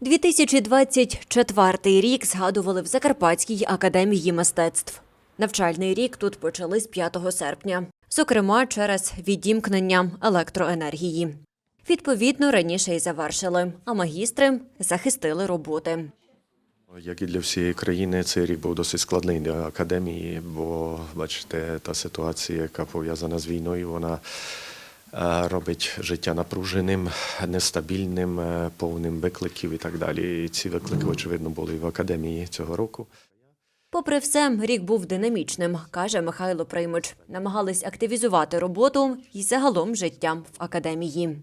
2024 рік згадували в Закарпатській академії мистецтв. Навчальний рік тут почали з 5 серпня, зокрема через відімкнення електроенергії. Відповідно, раніше й завершили, а магістри захистили роботи. Як і для всієї країни, цей рік був досить складний для академії, бо бачите, та ситуація, яка пов'язана з війною, вона робить життя напруженим, нестабільним, е, повним викликів і так далі. І ці виклики, очевидно, були і в академії цього року. Попри все, рік був динамічним, каже Михайло Приймич. Намагались активізувати роботу і загалом життя в академії.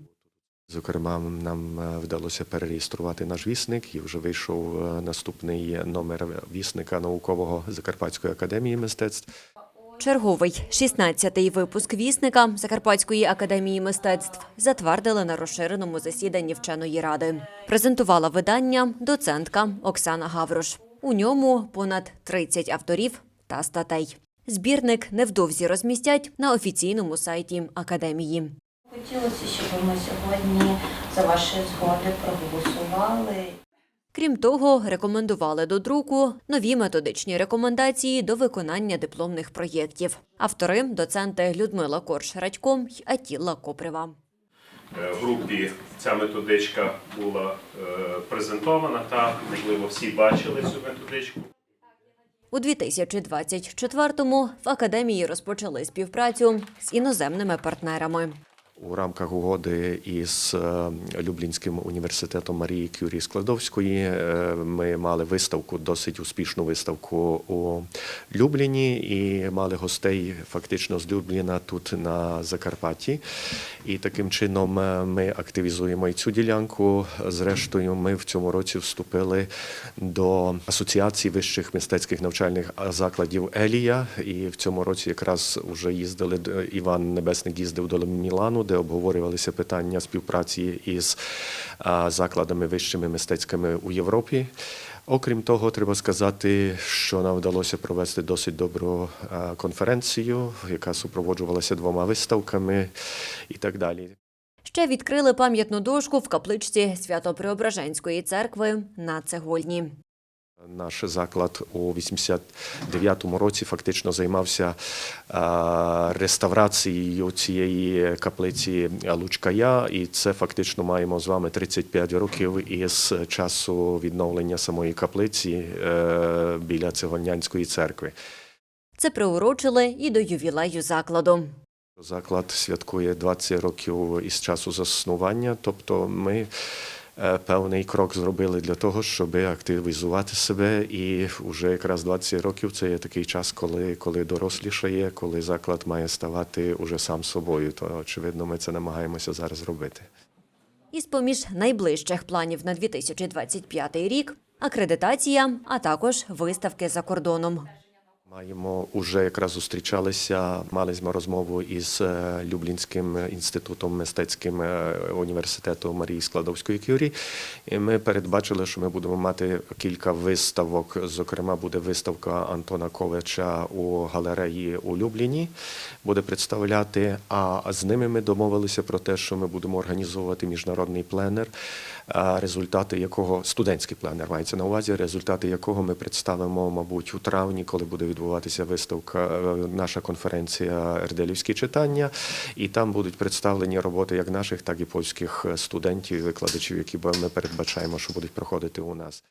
Зокрема, нам е, вдалося перереєструвати наш вісник, і вже вийшов е, наступний номер вісника наукового Закарпатської академії мистецтв. Черговий 16-й випуск вісника Закарпатської академії мистецтв затвердили на розширеному засіданні вченої ради. Презентувала видання доцентка Оксана Гаврош. У ньому понад 30 авторів та статей. Збірник невдовзі розмістять на офіційному сайті академії. Хотілося, щоб ми сьогодні за ваші згоди проголосували. Крім того, рекомендували до друку нові методичні рекомендації до виконання дипломних проєктів. Автори доценти Людмила Корж-Радько й Атіла Коприва. Е, в групі ця методичка була е, презентована, та можливо всі бачили цю методичку. У 2024-му в академії розпочали співпрацю з іноземними партнерами. У рамках угоди із е, Люблінським університетом Марії Кюрі Складовської е, ми мали виставку, досить успішну виставку у Любліні, і мали гостей фактично з Любліна тут на Закарпатті. І таким чином е, ми активізуємо і цю ділянку. Зрештою, ми в цьому році вступили до Асоціації вищих мистецьких навчальних закладів Елія. І в цьому році якраз вже їздили Іван Небесник їздив до Мілану, де обговорювалися питання співпраці із закладами вищими мистецькими у Європі. Окрім того, треба сказати, що нам вдалося провести досить добру конференцію, яка супроводжувалася двома виставками і так далі. Ще відкрили пам'ятну дошку в капличці Свято-Преображенської церкви на Цегольні. Наш заклад у 89-му році фактично займався реставрацією цієї каплиці Лучкая, і це фактично маємо з вами 35 років із часу відновлення самої каплиці е, біля Цегольнянської церкви. Це приурочили і до ювілею закладу. Заклад святкує 20 років із часу заснування, тобто ми певний крок зробили для того, щоб активізувати себе. І вже якраз 20 років це є такий час, коли, коли дорослішає, коли заклад має ставати уже сам собою. То очевидно, ми це намагаємося зараз робити. Із поміж найближчих планів на 2025 рік акредитація, а також виставки за кордоном. Маємо уже якраз зустрічалися, мали ми розмову із е, Люблінським інститутом мистецьким е, університету Марії Складовської Кюрі. І ми передбачили, що ми будемо мати кілька виставок. Зокрема, буде виставка Антона Ковача у галереї у Любліні, буде представляти. А з ними ми домовилися про те, що ми будемо організовувати міжнародний пленер, результати якого студентський пленер мається на увазі, результати якого ми представимо, мабуть, у травні, коли буде відбуватися виставка, е, наша конференція Ерделівські читання, і там будуть представлені роботи як наших, так і польських студентів і викладачів, які ми передбачаємо, що будуть проходити у нас.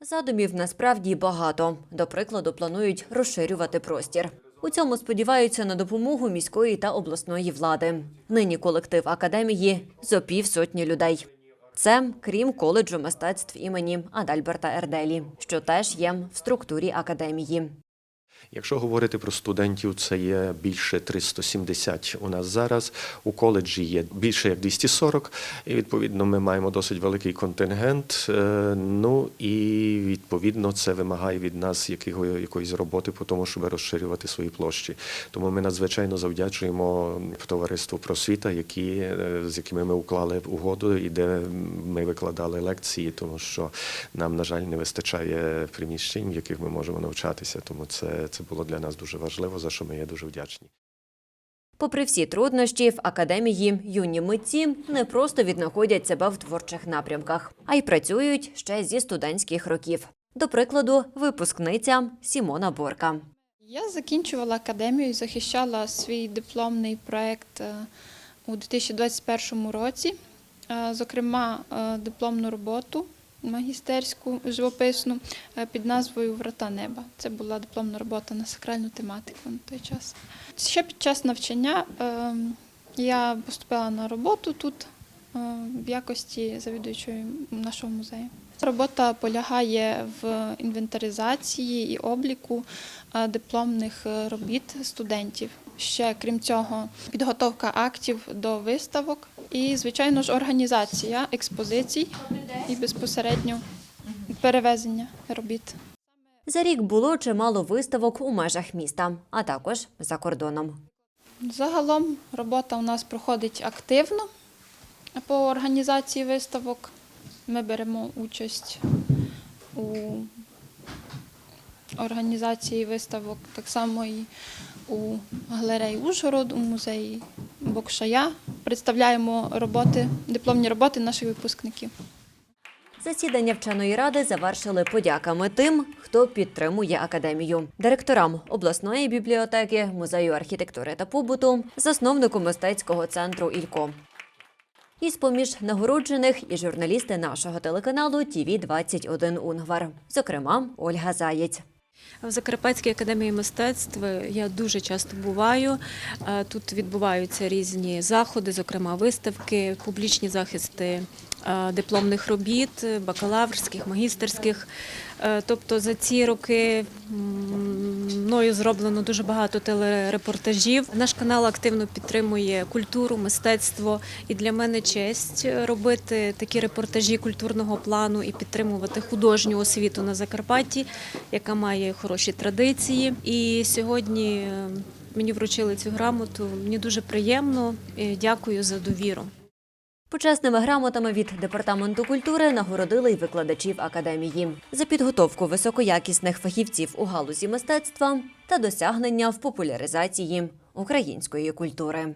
Задумів насправді багато. До прикладу, планують розширювати простір. У цьому сподіваються на допомогу міської та обласної влади. Нині колектив академії зо півсотні людей. Це крім коледжу мистецтв імені Адальберта Ерделі, що теж є в структурі академії. Якщо говорити про студентів, це є більше 370 у нас зараз. У коледжі є більше як 240, і відповідно ми маємо досить великий контингент. Е, Ну і відповідно це вимагає від нас якого, якоїсь роботи по тому, щоб розширювати свої площі. Тому ми надзвичайно завдячуємо товариству просвіта, які е, з якими ми уклали угоду, і де ми викладали лекції, тому що нам, на жаль, не вистачає приміщень, в яких ми можемо навчатися. Тому це, це було для нас дуже важливо, за що ми є дуже вдячні. Попри всі труднощі, в академії юні митці не просто віднаходять себе в творчих напрямках, а й працюють ще зі студентських років. До прикладу, випускниця Сімона Борка. Я закінчувала академію і захищала свій дипломний проєкт е, у 2021 році, Е, зокрема, е, дипломну роботу магістерську живописну е, під назвою Врата неба. Це була дипломна робота на сакральну тематику на той час. Ще під час навчання е, я поступила на роботу тут е, в якості завідуючої нашого музею. Робота полягає в інвентаризації і обліку е, дипломних робіт студентів. Ще крім цього, підготовка актів до виставок і, звичайно ж, організація експозицій і безпосередньо перевезення робіт. За рік було чимало виставок у межах міста, а також за кордоном. Загалом робота у нас проходить активно по організації виставок. Ми беремо участь у організації виставок так само і у галереї Ужгород, у музеї Бокшая. Представляємо роботи, дипломні роботи наших випускників. Засідання вченої ради завершили подяками тим, хто підтримує академію, директорам обласної бібліотеки, музею архітектури та побуту, засновнику мистецького центру Ілько. Із поміж нагороджених і журналісти нашого телеканалу ТІВІ 21 Унгвар, зокрема Ольга Заєць. В Закарпатській академії мистецтв я дуже часто буваю. Е, Тут відбуваються різні заходи, зокрема виставки, публічні захисти е, дипломних робіт, бакалаврських, магістерських. Е, Тобто за ці роки мною зроблено дуже багато телерепортажів. Наш канал активно підтримує культуру, мистецтво, і для мене честь робити такі репортажі культурного плану і підтримувати художню освіту на Закарпатті, яка має хороші традиції. І сьогодні е, мені вручили цю грамоту. Мені дуже приємно. і Дякую за довіру. Почесними грамотами від департаменту культури нагородили й викладачів академії за підготовку високоякісних фахівців у галузі мистецтва та досягнення в популяризації української культури.